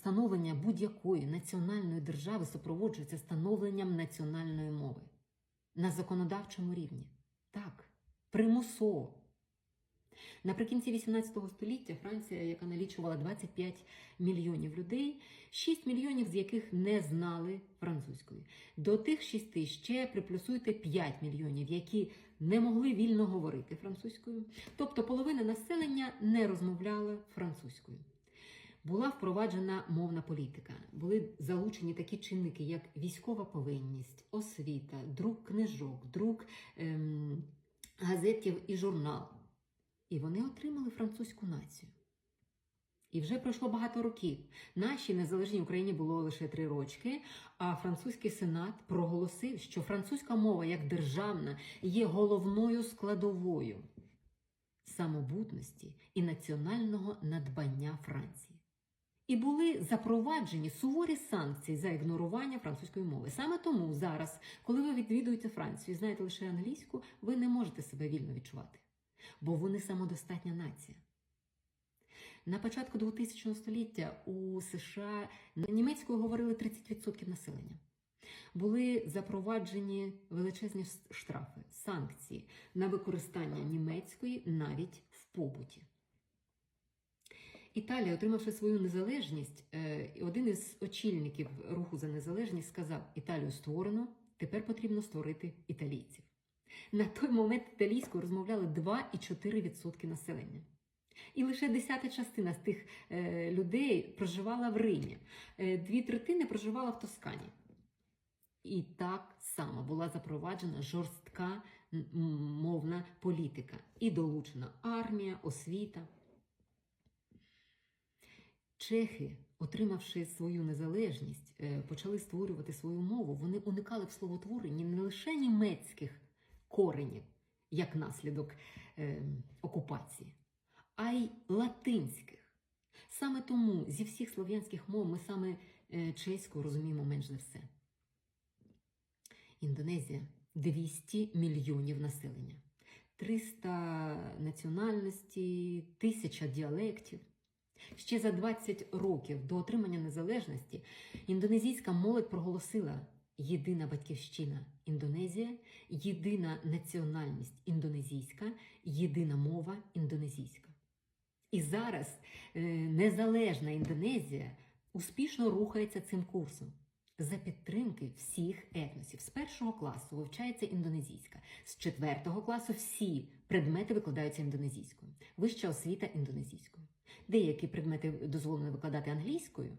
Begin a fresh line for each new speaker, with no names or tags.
встановлення будь-якої національної держави супроводжується становленням національної мови на законодавчому рівні. Так, примусово. Наприкінці 18 століття Франція, яка налічувала 25 мільйонів людей, 6 мільйонів з яких не знали французької. До тих 6 ще приплюсуйте 5 мільйонів, які не могли вільно говорити французькою. Тобто половина населення не розмовляла французькою. Була впроваджена мовна політика, були залучені такі чинники, як військова повинність, освіта, друк книжок, друк ем, газетів і журнал. І вони отримали французьку націю. І вже пройшло багато років. Нашій незалежній Україні було лише три рочки, а французький сенат проголосив, що французька мова як державна є головною складовою самобутності і національного надбання Франції. І були запроваджені суворі санкції за ігнорування французької мови. Саме тому зараз, коли ви відвідуєте Францію і знаєте лише англійську, ви не можете себе вільно відчувати, бо вони самодостатня нація. На початку 2000 століття у США німецькою говорили 30% населення. Були запроваджені величезні штрафи, санкції на використання німецької навіть в побуті. Італія, отримавши свою незалежність, е, один із очільників руху за незалежність сказав: Італію створено, тепер потрібно створити італійців. На той момент італійською розмовляли 2,4% населення. І лише десята частина з тих е, людей проживала в Римі, Е, дві третини проживала в Тоскані. І так само була запроваджена жорстка мовна політика і долучена армія, освіта. Чехи, отримавши свою незалежність, е, почали створювати свою мову. Вони уникали в словотворенні не лише німецьких коренів, як наслідок е, окупації, а й латинських. Саме тому зі всіх слов'янських мов ми саме е, чеську розуміємо менш за все. Індонезія 200 мільйонів населення, 300 національностей, тисяча діалектів. Ще за 20 років до отримання незалежності індонезійська молодь проголосила єдина батьківщина Індонезія, єдина національність індонезійська, єдина мова індонезійська. І зараз е, незалежна Індонезія успішно рухається цим курсом. За підтримки всіх етносів. З першого класу вивчається індонезійська, з четвертого класу всі предмети викладаються індонезійською, вища освіта індонезійською. Деякі предмети дозволено викладати англійською,